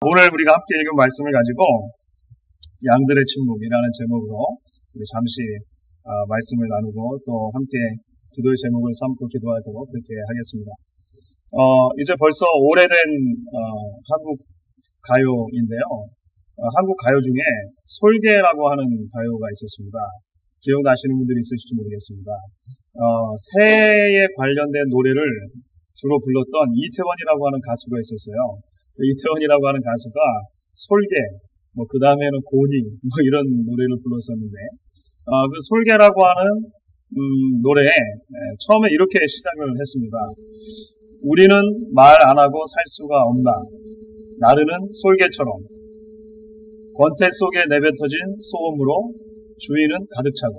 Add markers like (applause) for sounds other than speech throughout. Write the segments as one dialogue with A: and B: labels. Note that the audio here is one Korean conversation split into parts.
A: 오늘 우리가 함께 읽은 말씀을 가지고 양들의 침묵이라는 제목으로 잠시 어, 말씀을 나누고 또 함께 기도의 제목을 삼고 기도하도록 그렇게 하겠습니다. 어, 이제 벌써 오래된 어, 한국 가요인데요. 어, 한국 가요 중에 솔개라고 하는 가요가 있었습니다. 기억나시는 분들이 있을지 모르겠습니다. 어, 새에 관련된 노래를 주로 불렀던 이태원이라고 하는 가수가 있었어요. 그 이태원이라고 하는 가수가 솔개, 뭐, 그 다음에는 고니, 뭐, 이런 노래를 불렀었는데, 어, 그 솔개라고 하는, 음, 노래에, 예, 처음에 이렇게 시작을 했습니다. 우리는 말 안 하고 살 수가 없나. 나르는 솔개처럼. 권태 속에 내뱉어진 소음으로 주위는 가득 차고.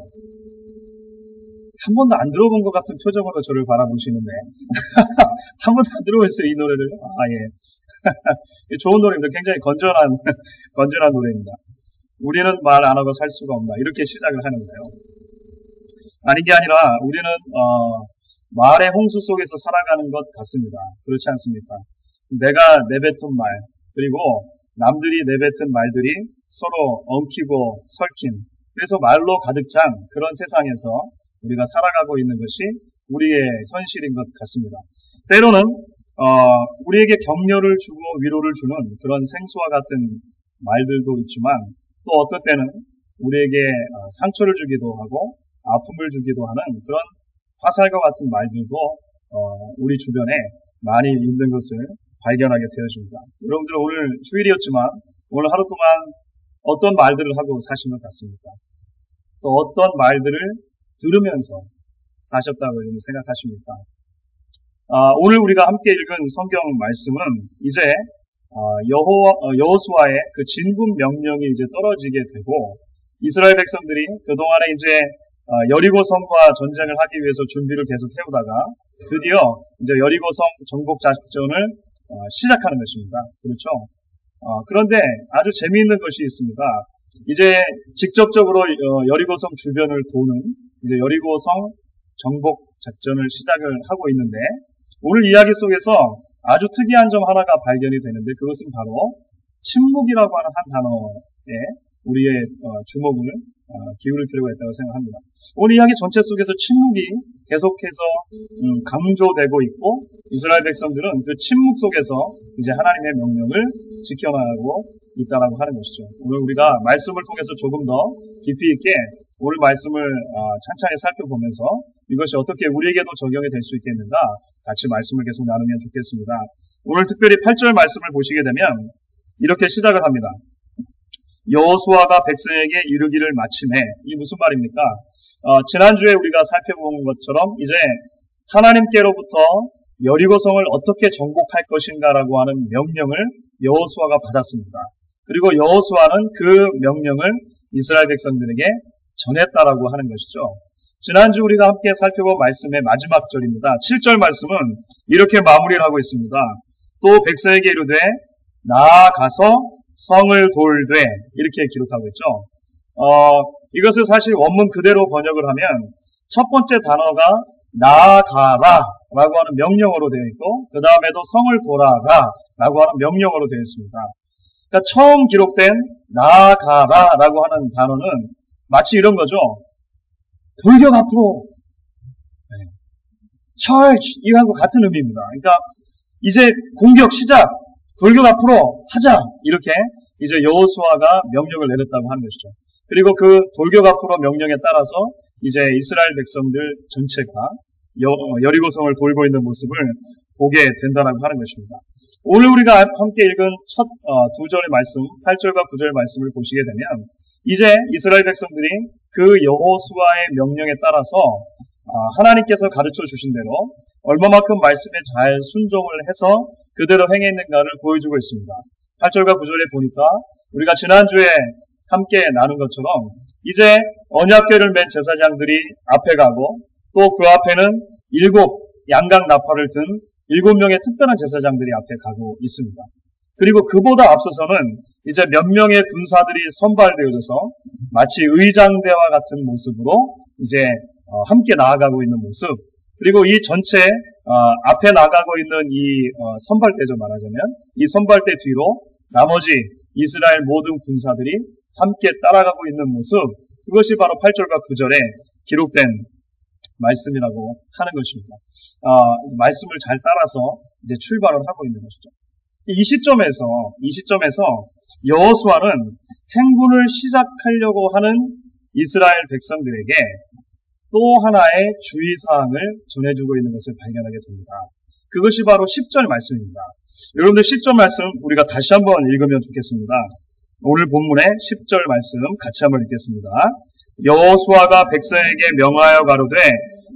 A: 한 번도 안 들어본 것 같은 표정으로 저를 바라보시는데. (laughs) 한 번도 안 들어봤어요, 이 노래를. 아, 예. (laughs) 좋은 노래입니다. 굉장히 건전한, (laughs) 건전한 노래입니다. 우리는 말 안 하고 살 수가 없나. 이렇게 시작을 하는 거예요. 아닌 게 아니라 우리는, 어, 말의 홍수 속에서 살아가는 것 같습니다. 그렇지 않습니까? 내가 내뱉은 말, 그리고 남들이 내뱉은 말들이 서로 엉키고 설킨, 그래서 말로 가득 찬 그런 세상에서 우리가 살아가고 있는 것이 우리의 현실인 것 같습니다. 때로는 어, 우리에게 격려를 주고 위로를 주는 그런 생수와 같은 말들도 있지만 또 어떤 때는 우리에게 어, 상처를 주기도 하고 아픔을 주기도 하는 그런 화살과 같은 말들도 어, 우리 주변에 많이 있는 것을 발견하게 되어집니다. 여러분들 오늘 휴일이었지만 오늘 하루 동안 어떤 말들을 하고 사신 것 같습니까? 또 어떤 말들을 들으면서 사셨다고 생각하십니까? 아, 오늘 우리가 함께 읽은 성경 말씀은 이제 아, 여호 어, 여호수아의 그 진군 명령이 이제 떨어지게 되고 이스라엘 백성들이 그 동안에 이제 아, 여리고 성과 전쟁을 하기 위해서 준비를 계속 해오다가 드디어 이제 여리고 성 정복 작전을 어, 시작하는 것입니다. 그렇죠? 어, 그런데 아주 재미있는 것이 있습니다. 이제 직접적으로 어, 여리고성 주변을 도는 이제 여리고성 정복 작전을 시작을 하고 있는데 오늘 이야기 속에서 아주 특이한 점 하나가 발견이 되는데 그것은 바로 침묵이라고 하는 한 단어에 우리의 주목을 기울일 필요가 있다고 생각합니다. 오늘 이야기 전체 속에서 침묵이 계속해서 음, 강조되고 있고 이스라엘 백성들은 그 침묵 속에서 이제 하나님의 명령을 지켜나가고 있다라고 하는 것이죠. 오늘 우리가 말씀을 통해서 조금 더 깊이 있게 오늘 말씀을 찬찬히 살펴보면서 이것이 어떻게 우리에게도 적용이 될 수 있겠는가 같이 말씀을 계속 나누면 좋겠습니다. 오늘 특별히 8절 말씀을 보시게 되면 이렇게 시작을 합니다. 여호수아가 백성에게 이르기를 마침에 이 무슨 말입니까? 어, 지난주에 우리가 살펴본 것처럼 이제 하나님께로부터 여리고성을 어떻게 정복할 것인가라고 하는 명령을 여호수아가 받았습니다. 그리고 여호수아는 그 명령을 이스라엘 백성들에게 전했다라고 하는 것이죠. 지난주 우리가 함께 살펴본 말씀의 마지막 절입니다. 7절 말씀은 이렇게 마무리를 하고 있습니다. 또 백성에게 이르되 나아가서 성을 돌되 이렇게 기록하고 있죠. 어, 이것을 사실 원문 그대로 번역을 하면 첫 번째 단어가 나아가라 라고 하는 명령어로 되어 있고 그 다음에도 성을 돌아라 라고 하는 명령어로 되어 있습니다. 그러니까 처음 기록된 나아가라 라고 하는 단어는 마치 이런 거죠. 돌격 앞으로 철치 이거하고 같은 의미입니다. 그러니까 이제 공격 시작 돌격 앞으로 하자 이렇게 이제 여호수아가 명령을 내렸다고 하는 것이죠. 그리고 그 돌격 앞으로 명령에 따라서 이제 이스라엘 백성들 전체가 여, 리고성을 돌고 있는 모습을 보게 된다라고 하는 것입니다. 오늘 우리가 함께 읽은 첫두 어, 절의 말씀, 8절과 9절의 말씀을 보시게 되면 이제 이스라엘 백성들이 그 여호수아의 명령에 따라서 어, 하나님께서 가르쳐 주신 대로 얼마만큼 말씀에 잘 순종을 해서 그대로 행했는가를 보여주고 있습니다. 8절과 9절에 보니까 우리가 지난주에 함께 나눈 것처럼 이제 언약궤를 맨 제사장들이 앞에 가고 또 그 앞에는 일곱 양각 나팔을 든 일곱 명의 특별한 제사장들이 앞에 가고 있습니다. 그리고 그보다 앞서서는 이제 몇 명의 군사들이 선발되어져서 마치 의장대와 같은 모습으로 이제 어, 함께 나아가고 있는 모습, 그리고 이 전체 어, 앞에 나가고 있는 이 어, 선발대죠 말하자면 이 선발대 뒤로 나머지 이스라엘 모든 군사들이 함께 따라가고 있는 모습, 그것이 바로 8절과 9절에 기록된 말씀이라고 하는 것입니다. 아, 말씀을 잘 따라서 이제 출발을 하고 있는 것이죠. 이 시점에서 이 시점에서 여호수아는 행군을 시작하려고 하는 이스라엘 백성들에게 또 하나의 주의 사항을 전해주고 있는 것을 발견하게 됩니다. 그것이 바로 10절 말씀입니다. 여러분들 10절 말씀 우리가 다시 한번 읽으면 좋겠습니다. 오늘 본문의 10절 말씀 같이 한번 읽겠습니다. 여호수아가 백성에게 명하여 가로되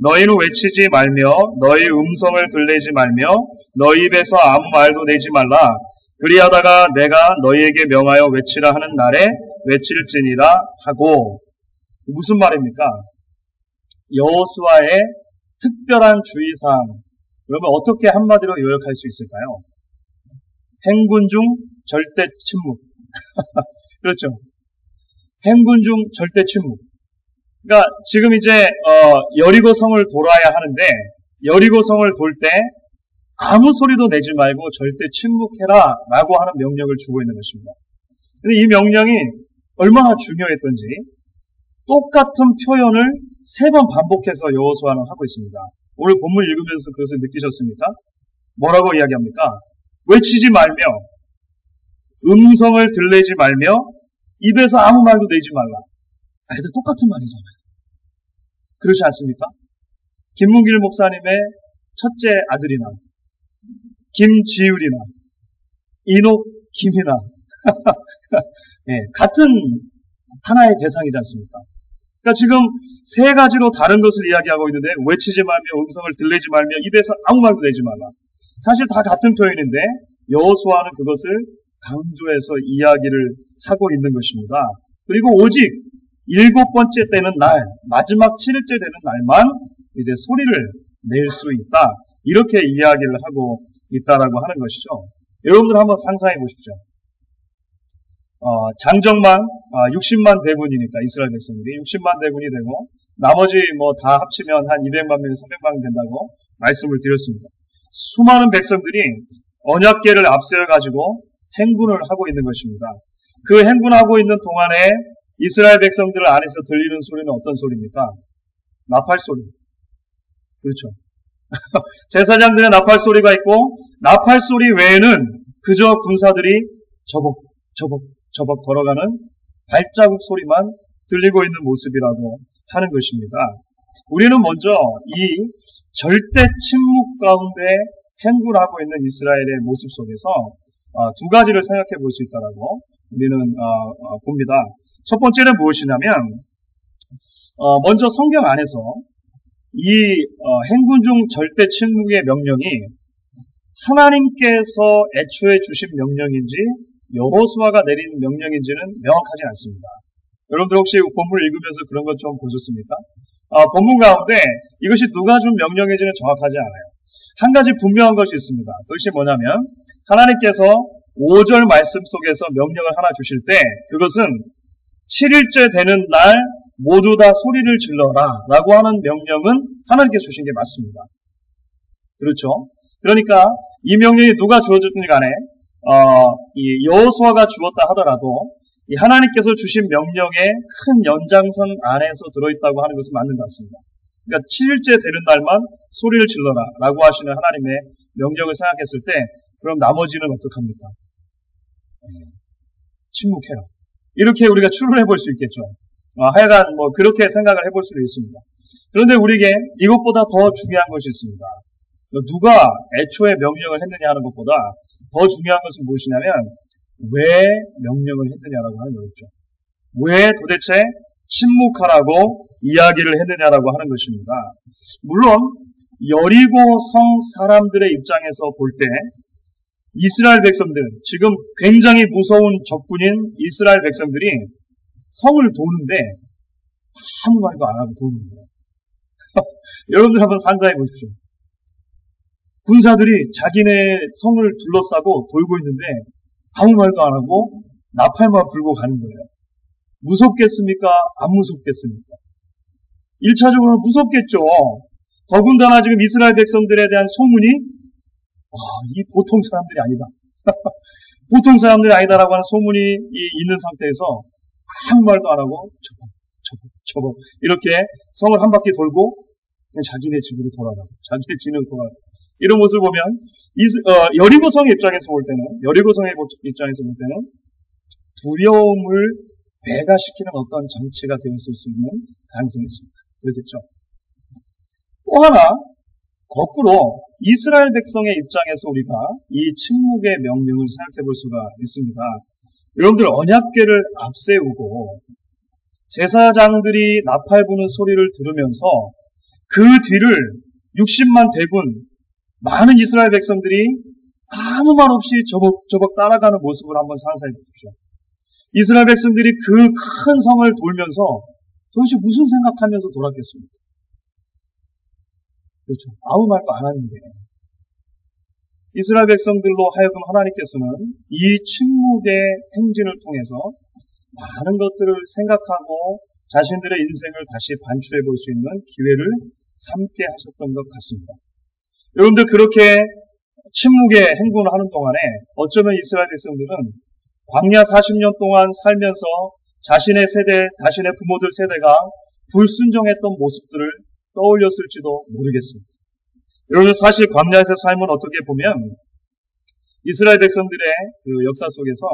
A: 너희는 외치지 말며 너희 음성을 들리지 말며 너희 입에서 아무 말도 내지 말라 그리하다가 내가 너희에게 명하여 외치라 하는 날에 외칠지니라 하고 무슨 말입니까? 여호수아의 특별한 주의사항 여러분 어떻게 한마디로 요약할 수 있을까요? 행군 중 절대 침묵 (laughs) 그렇죠. 행군 중 절대 침묵 그러니까 지금 이제 어, 여리고 성을 돌아야 하는데 여리고 성을 돌 때 아무 소리도 내지 말고 절대 침묵해라라고 하는 명령을 주고 있는 것입니다. 근데 이 명령이 얼마나 중요했던지 똑같은 표현을 세 번 반복해서 여호수아는 하고 있습니다. 오늘 본문 읽으면서 그것을 느끼셨습니까? 뭐라고 이야기합니까? 외치지 말며 음성을 들리지 말며 입에서 아무 말도 내지 말라. 아이들 똑같은 말이잖아요. 그렇지 않습니까? 김문길 목사님의 첫째 아들이나 김지율이나 이녹 김이나 네, (laughs) 같은 하나의 대상이지 않습니까? 그러니까 지금 세 가지로 다른 것을 이야기하고 있는데 외치지 말며 음성을 들리지 말며 입에서 아무 말도 내지 말라. 사실 다 같은 표현인데 여호수아는 그것을 강조해서 이야기를 하고 있는 것입니다. 그리고 오직 일곱 번째 때는 날, 마지막 7일째 되는 날만 이제 소리를 낼 수 있다. 이렇게 이야기를 하고 있다라고 하는 것이죠. 여러분들 한번 상상해 보십시오. 어, 장정만 어, 60만 대군이니까 이스라엘 백성들이 60만 대군이 되고 나머지 뭐 다 합치면 한 200만 명이 300만 된다고 말씀을 드렸습니다. 수많은 백성들이 언약계를 앞세워 가지고 행군을 하고 있는 것입니다. 그 행군하고 있는 동안에 이스라엘 백성들 안에서 들리는 소리는 어떤 소리입니까? 나팔 소리. 그렇죠. (laughs) 제사장들의 나팔 소리가 있고 나팔 소리 외에는 그저 군사들이 저벅 저벅 저벅 걸어가는 발자국 소리만 들리고 있는 모습이라고 하는 것입니다. 우리는 먼저 이 절대 침묵 가운데 행군 하고 있는 이스라엘의 모습 속에서 어, 두 가지를 생각해 볼 수 있다라고 우리는 어, 어, 봅니다. 첫 번째는 무엇이냐면 어, 먼저 성경 안에서 이 어, 행군 중 절대 침묵의 명령이 하나님께서 애초에 주신 명령인지 여호수아가 내린 명령인지는 명확하지 않습니다. 여러분들 혹시 본문을 읽으면서 그런 것 좀 보셨습니까? 아, 본문 가운데 이것이 누가 준 명령인지는 정확하지 않아요. 한 가지 분명한 것이 있습니다. 그것이 뭐냐면 하나님께서 5절 말씀 속에서 명령을 하나 주실 때 그것은 7일째 되는 날 모두 다 소리를 질러라 라고 하는 명령은 하나님께 주신 게 맞습니다. 그렇죠? 그러니까 이 명령이 누가 주어졌든지 간에 어, 이 여호수아가 주었다 하더라도 이 하나님께서 주신 명령의 큰 연장선 안에서 들어있다고 하는 것은 맞는 것 같습니다. 그러니까 7일째 되는 날만 소리를 질러라 라고 하시는 하나님의 명령을 생각했을 때 그럼 나머지는 어떡합니까? 네. 침묵해요. 이렇게 우리가 추론해 볼 수 있겠죠. 어, 하여간 뭐 그렇게 생각을 해볼 수도 있습니다. 그런데 우리에게 이것보다 더 중요한 것이 있습니다. 누가 애초에 명령을 했느냐 하는 것보다 더 중요한 것은 무엇이냐면 왜 명령을 했느냐라고 하는 거겠죠. 왜 도대체 침묵하라고 이야기를 했느냐라고 하는 것입니다. 물론 여리고 성 사람들의 입장에서 볼 때 이스라엘 백성들, 지금 굉장히 무서운 적군인 이스라엘 백성들이 성을 도는데 아무 말도 안 하고 도는 거예요. (laughs) 여러분들 한번 상상해 보십시오. 군사들이 자기네 성을 둘러싸고 돌고 있는데 아무 말도 안 하고 나팔만 불고 가는 거예요. 무섭겠습니까? 안 무섭겠습니까? 1차적으로 무섭겠죠. 더군다나 지금 이스라엘 백성들에 대한 소문이 와, 이 보통 사람들이 아니다. (laughs) 보통 사람들이 아니다라고 하는 소문이 있는 상태에서 아무 말도 안 하고 저거 저거 저거 이렇게 성을 한 바퀴 돌고 그냥 자기네 집으로 돌아가고 자기네 집으로 돌아가고 이런 모습을 보면 어, 여리고성의 입장에서 볼 때는 여리고성의 입장에서 볼 때는 두려움을 배가시키는 어떤 정치가 되었을 수 있는 가능성이 있습니다. 그렇겠죠. 또 하나 거꾸로 이스라엘 백성의 입장에서 우리가 이 침묵의 명령을 생각해 볼 수가 있습니다. 여러분들 언약계를 앞세우고 제사장들이 나팔 부는 소리를 들으면서 그 뒤를 60만 대군 많은 이스라엘 백성들이 아무 말 없이 저벅저벅 따라가는 모습을 한번 상상해 보십시오. 이스라엘 백성들이 그 큰 성을 돌면서 도대체 무슨 생각하면서 돌았겠습니까? 그렇죠. 아무 말도 안 하는데. 이스라엘 백성들로 하여금 하나님께서는 이 침묵의 행진을 통해서 많은 것들을 생각하고 자신들의 인생을 다시 반추해 볼 수 있는 기회를 삼게 하셨던 것 같습니다. 여러분들 그렇게 침묵의 행군을 하는 동안에 어쩌면 이스라엘 백성들은 광야 40년 동안 살면서 자신의 세대, 자신의 부모들 세대가 불순종했던 모습들을 떠올렸을지도 모르겠습니다. 여러분 사실 광야에서 삶은 어떻게 보면 이스라엘 백성들의 그 역사 속에서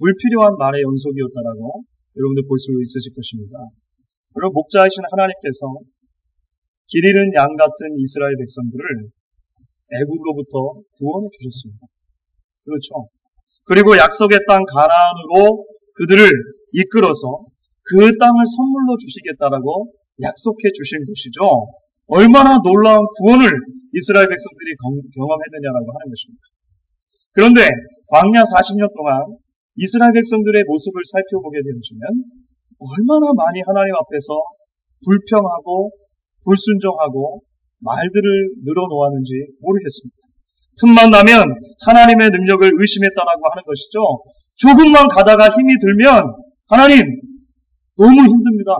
A: 불필요한 말의 연속이었다라고 여러분들 볼 수 있으실 것입니다. 여러분 목자이신 하나님께서 길 잃은 양 같은 이스라엘 백성들을 애굽으로부터 구원해 주셨습니다. 그렇죠. 그리고 약속의 땅 가나안으로 그들을 이끌어서 그 땅을 선물로 주시겠다라고 약속해 주신 것이죠. 얼마나 놀라운 구원을 이스라엘 백성들이 경험했느냐라고 하는 것입니다. 그런데 광야 40년 동안 이스라엘 백성들의 모습을 살펴보게 되시면 얼마나 많이 하나님 앞에서 불평하고 불순종하고 말들을 늘어놓았는지 모르겠습니다. 틈만 나면 하나님의 능력을 의심했다라고 하는 것이죠. 조금만 가다가 힘이 들면 하나님 너무 힘듭니다.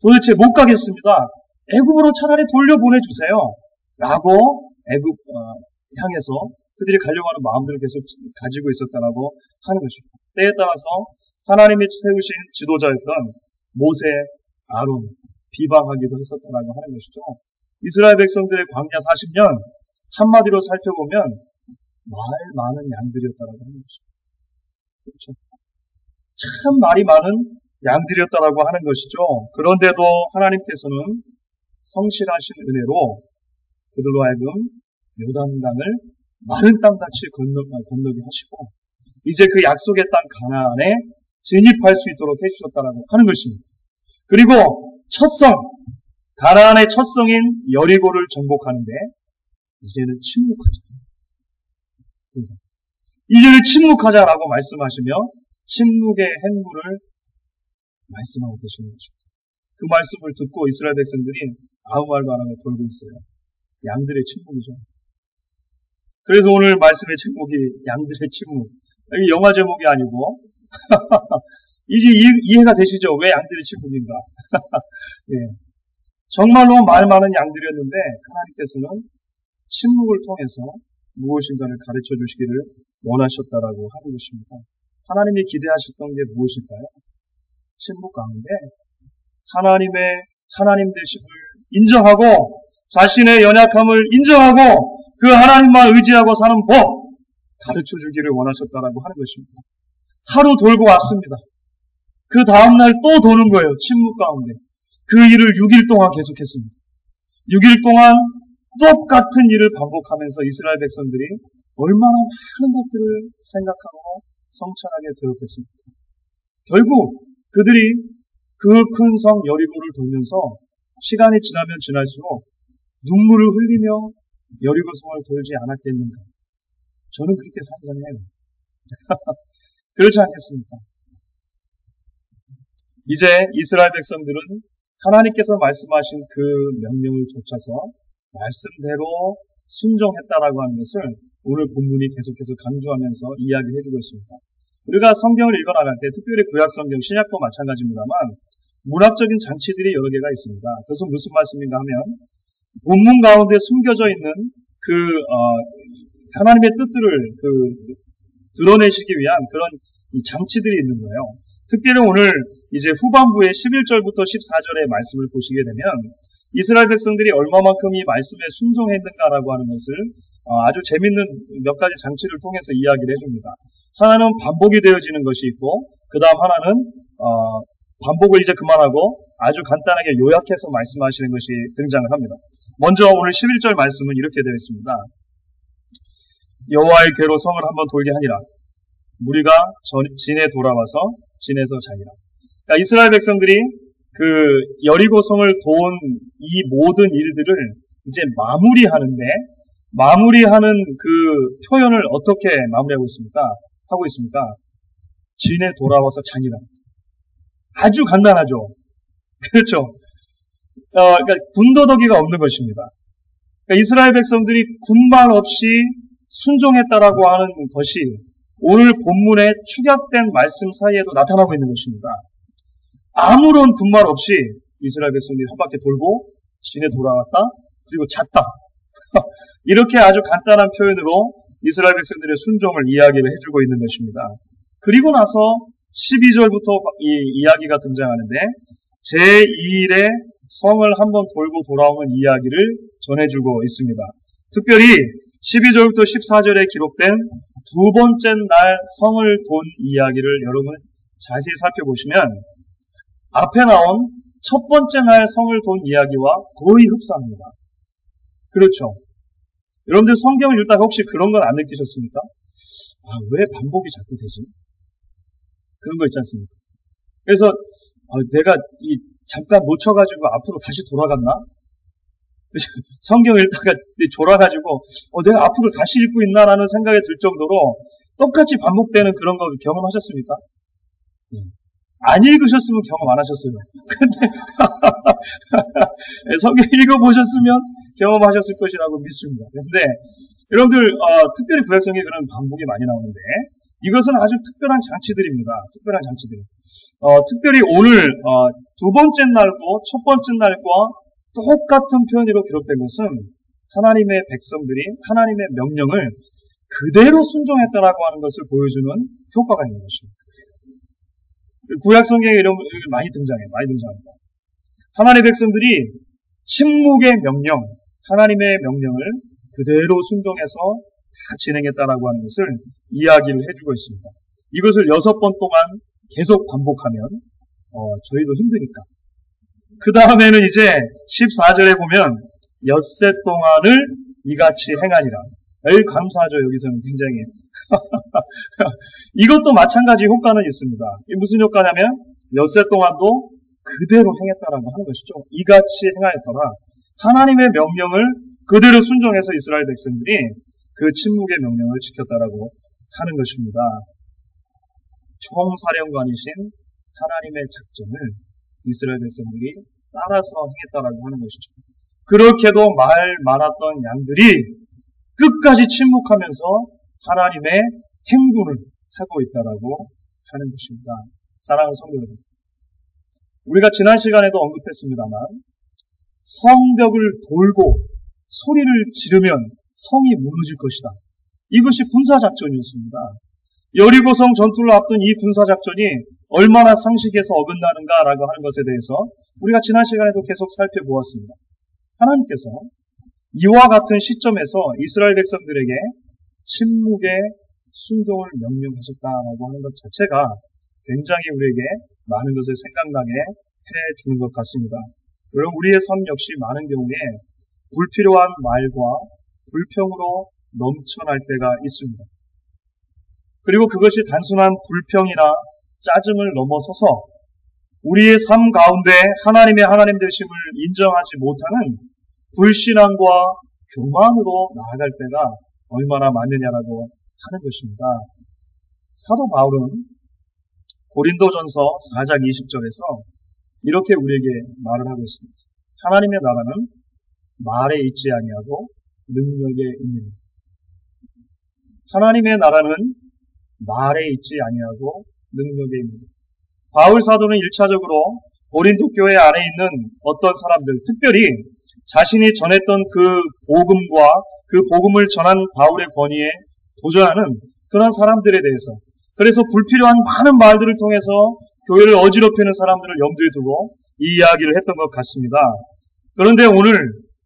A: 도대체 못 가겠습니다. 애굽으로 차라리 돌려보내 주세요. 라고 애굽 어, 향해서 그들이 가려고 하는 마음들을 계속 가지고 있었다라고 하는 것입니다. 때에 따라서 하나님이 세우신 지도자였던 모세, 아론 비방하기도 했었다라고 하는 것이죠. 이스라엘 백성들의 광야 40년 한마디로 살펴보면 말 많은 양들이었다라고 하는 것입니다. 그렇죠. 참 말이 많은 양들이었다라고 하는 것이죠. 그런데도 하나님께서는 성실하신 은혜로 그들로 하여금 요단강을 마른 땅같이 건너, 건너게 하시고 이제 그 약속의 땅 가나안에 진입할 수 있도록 해주셨다라고 하는 것입니다. 그리고 첫성 가나안의 첫성인 여리고를 정복하는데 이제는 침묵하자. 이제는 침묵하자라고 말씀하시며 침묵의 행보를 말씀하고 계시는 것입니다. 그 말씀을 듣고 이스라엘 백성들이 아무 말도 안 하고 돌고 있어요. 양들의 침묵이죠. 그래서 오늘 말씀의 제목이 양들의 침묵. 여기 영화 제목이 아니고 (laughs) 이제 이해, 가 되시죠? 왜 양들의 침묵인가? (laughs) 예. 정말로 말 많은 양들이었는데 하나님께서는 침묵을 통해서 무엇인가를 가르쳐 주시기를 원하셨다라고 하는 것입니다. 하나님이 기대하셨던 게 무엇일까요? 침묵 가운데 하나님의 하나님 되심을 인정하고 자신의 연약함을 인정하고 그 하나님만 의지하고 사는 법 가르쳐 주기를 원하셨다라고 하는 것입니다. 하루 돌고 왔습니다. 그 다음날 또 도는 거예요. 침묵 가운데. 그 일을 6일 동안 계속했습니다. 6일 동안 똑같은 일을 반복하면서 이스라엘 백성들이 얼마나 많은 것들을 생각하고 성찰하게 되었겠습니까? 결국 그들이 그 큰 성 여리고를 돌면서 시간이 지나면 지날수록 눈물을 흘리며 여리고 성을 돌지 않았겠는가? 저는 그렇게 상상해요. (laughs) 그렇지 않겠습니까? 이제 이스라엘 백성들은 하나님께서 말씀하신 그 명령을 좇아서 말씀대로 순종했다라고 하는 것을 오늘 본문이 계속해서 강조하면서 이야기를 해주고 있습니다. 우리가 성경을 읽어나갈 때 특별히 구약 성경, 신약도 마찬가지입니다만 문학적인 장치들이 여러 개가 있습니다. 그것은 무슨 말씀인가 하면 본문 가운데 숨겨져 있는 그 어, 하나님의 뜻들을 그 드러내시기 위한 그런 장치들이 있는 거예요. 특별히 오늘 이제 후반부의 11절부터 14절의 말씀을 보시게 되면 이스라엘 백성들이 얼마만큼 이 말씀에 순종했는가라고 하는 것을 어, 아주 재밌는 몇 가지 장치를 통해서 이야기를 해줍니다. 하나는 반복이 되어지는 것이 있고, 그 다음 하나는 어, 반복을 이제 그만하고 아주 간단하게 요약해서 말씀하시는 것이 등장을 합니다. 먼저 오늘 11절 말씀은 이렇게 되어 있습니다. 여호와의 괴로 성을 한번 돌게 하니라. 무리가 진에 돌아와서 진에서 자니라. 그러니까 이스라엘 백성들이 그 여리고 성을 도운 이 모든 일들을 이제 마무리하는데 마무리하는 그 표현을 어떻게 마무리하고 있습니까? 하고 있습니까? 진에 돌아와서 자니라. 아주 간단하죠. (laughs) 그렇죠. 어, 그러니까 군더더기가 없는 것입니다. 그러니까 이스라엘 백성들이 군말 없이 순종했다라고 하는 것이 오늘 본문의 축약된 말씀 사이에도 나타나고 있는 것입니다. 아무런 군말 없이 이스라엘 백성들이 한 바퀴 돌고 진에 돌아왔다 그리고 잤다 (laughs) 이렇게 아주 간단한 표현으로 이스라엘 백성들의 순종을 이야기를 해주고 있는 것입니다. 그리고 나서 12절부터 이 이야기가 등장하는데 제2일의 성을 한번 돌고 돌아오는 이야기를 전해주고 있습니다. 특별히 12절부터 14절에 기록된 두 번째 날 성을 돈 이야기를 여러분 자세히 살펴보시면 앞에 나온 첫 번째 날 성을 돈 이야기와 거의 흡사합니다. 그렇죠. 여러분들 성경을 읽다가 혹시 그런 건 안 느끼셨습니까? 아, 왜 반복이 자꾸 되지? 그런 거 있지 않습니까? 그래서 아, 내가 이 잠깐 놓쳐가지고 앞으로 다시 돌아갔나? (laughs) 성경 을 읽다가 졸아가지고 어, 내가 앞으로 다시 읽고 있나라는 생각이 들 정도로 똑같이 반복되는 그런 거 경험하셨습니까? 안 읽으셨으면 경험 안 하셨어요. 근데 (laughs) 성경 읽어보셨으면 경험하셨을 것이라고 믿습니다. 근데 여러분들 어, 특별히 구약성경에 그런 반복이 많이 나오는데 이것은 아주 특별한 장치들입니다. 특별한 장치들. 어, 특별히 오늘 어, 두 번째 날도 첫 번째 날과 똑같은 표현으로 기록된 것은 하나님의 백성들이 하나님의 명령을 그대로 순종했다라고 하는 것을 보여주는 효과가 있는 것입니다. 구약 성경에 이런 많이 등장해, 많이 등장합니다. 하나님의 백성들이 침묵의 명령, 하나님의 명령을 그대로 순종해서 다 진행했다라고 하는 것을 이야기를 해주고 있습니다. 이것을 여섯 번 동안 계속 반복하면 어, 저희도 힘드니까. 그 다음에는 이제 14절에 보면 엿새 동안을 이같이 행하니라. 에이, 감사하죠. 여기서는 굉장히. (laughs) 이것도 마찬가지 효과는 있습니다. 무슨 효과냐면, 엿새 동안도 그대로 행했다라고 하는 것이죠. 이같이 행하였더라. 하나님의 명령을 그대로 순종해서 이스라엘 백성들이 그 침묵의 명령을 지켰다라고 하는 것입니다. 총사령관이신 하나님의 작전을 이스라엘 백성들이 따라서 행했다라고 하는 것이죠. 그렇게도 말 많았던 양들이 끝까지 침묵하면서 하나님의 행군을 하고 있다라고 하는 것입니다. 사랑하는 성도 여러분. 우리가 지난 시간에도 언급했습니다만 성벽을 돌고 소리를 지르면 성이 무너질 것이다. 이것이 군사작전이었습니다. 여리고성 전투를 앞둔 이 군사작전이 얼마나 상식에서 어긋나는가라고 하는 것에 대해서 우리가 지난 시간에도 계속 살펴보았습니다. 하나님께서 이와 같은 시점에서 이스라엘 백성들에게 침묵의 순종을 명령하셨다라고 하는 것 자체가 굉장히 우리에게 많은 것을 생각나게 해 주는 것 같습니다. 여러분, 우리의 삶 역시 많은 경우에 불필요한 말과 불평으로 넘쳐날 때가 있습니다. 그리고 그것이 단순한 불평이나 짜증을 넘어서서 우리의 삶 가운데 하나님의 하나님 되심을 인정하지 못하는 불신앙과 교만으로 나아갈 때가 얼마나 많느냐라고 하는 것입니다. 사도 바울은 고린도전서 4장 20절에서 이렇게 우리에게 말을 하고 있습니다. 하나님의 나라는 말에 있지 아니하고 능력에 있는 하나님의 나라는 말에 있지 아니하고 능력에 있는 바울 사도는 1차적으로 고린도 교회 안에 있는 어떤 사람들, 특별히 자신이 전했던 그 복음과 그 복음을 전한 바울의 권위에 도전하는 그런 사람들에 대해서 그래서 불필요한 많은 말들을 통해서 교회를 어지럽히는 사람들을 염두에 두고 이 이야기를 했던 것 같습니다. 그런데 오늘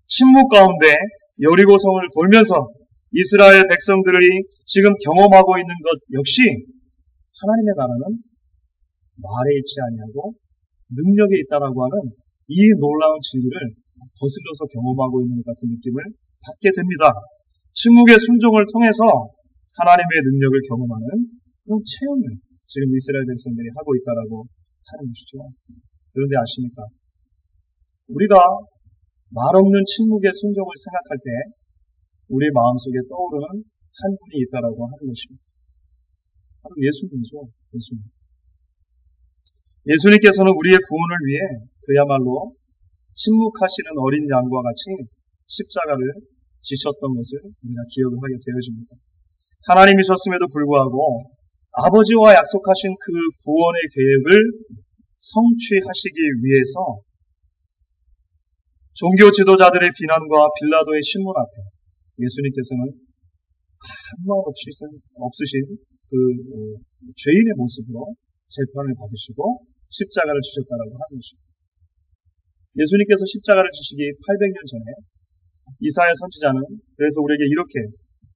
A: 침묵 가운데 여리고성을 돌면서 이스라엘 백성들이 지금 경험하고 있는 것 역시 하나님의 나라는 말에 있지 아니하고 능력에 있다라고 하는 이 놀라운 진리를 거슬러서 경험하고 있는 것 같은 느낌을 받게 됩니다. 침묵의 순종을 통해서 하나님의 능력을 경험하는 그런 체험을 지금 이스라엘 백성들이 하고 있다라고 하는 것이죠. 그런데 아십니까? 우리가 말 없는 침묵의 순종을 생각할 때 우리 마음속에 떠오르는 한 분이 있다라고 하는 것입니다. 바로 예수님이죠. 예수님. 예수님께서는 우리의 구원을 위해 그야말로 침묵하시는 어린 양과 같이 십자가를 지셨던 것을 우리가 기억을 하게 되어집니다. 하나님이셨음에도 불구하고 아버지와 약속하신 그 구원의 계획을 성취하시기 위해서 종교 지도자들의 비난과 빌라도의 신문 앞에 예수님께서는 한마음 없으신 그 어, 죄인의 모습으로 재판을 받으시고 십자가를 지셨다라고 하는 것입니다. 예수님께서 십자가를 지시기 800년 전에 이사야 선지자는 그래서 우리에게 이렇게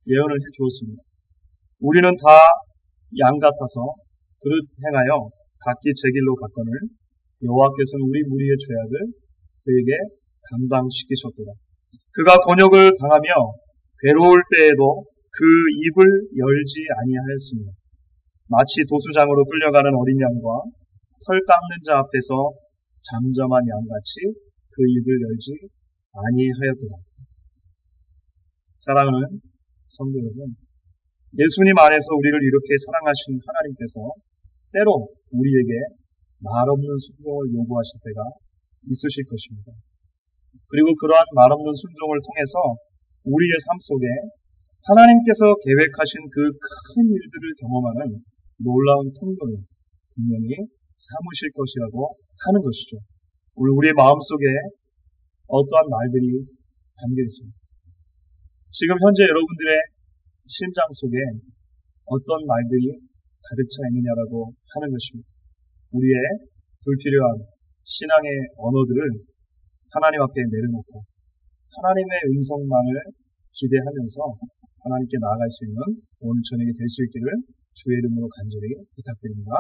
A: 예언을 해 주었습니다. 우리는 다 양 같아서 그릇 행하여 각기 제 길로 갔거늘 여호와께서는 우리 무리의 죄악을 그에게 감당시키셨도다. 그가 곤욕을 당하며 괴로울 때에도 그 입을 열지 아니하였습니다. 마치 도수장으로 끌려가는 어린 양과 털 깎는 자 앞에서 잠잠한 양같이 그 입을 열지 아니하였도다. 사랑하는 성도 여러분, 예수님 안에서 우리를 이렇게 사랑하신 하나님께서 때로 우리에게 말 없는 순종을 요구하실 때가 있으실 것입니다. 그리고 그러한 말 없는 순종을 통해서 우리의 삶 속에 하나님께서 계획하신 그 큰 일들을 경험하는 놀라운 통로를 분명히 삼으실 것이라고 하는 것이죠. 오늘 우리의 마음속에 어떠한 말들이 담겨 있습니까? 지금 현재 여러분들의 심장 속에 어떤 말들이 가득 차 있느냐라고 하는 것입니다. 우리의 불필요한 신앙의 언어들을 하나님 앞에 내려놓고 하나님의 음성만을 기대하면서 하나님께 나아갈 수 있는 오늘 저녁이 될 수 있기를 주의 이름으로 간절히 부탁드립니다.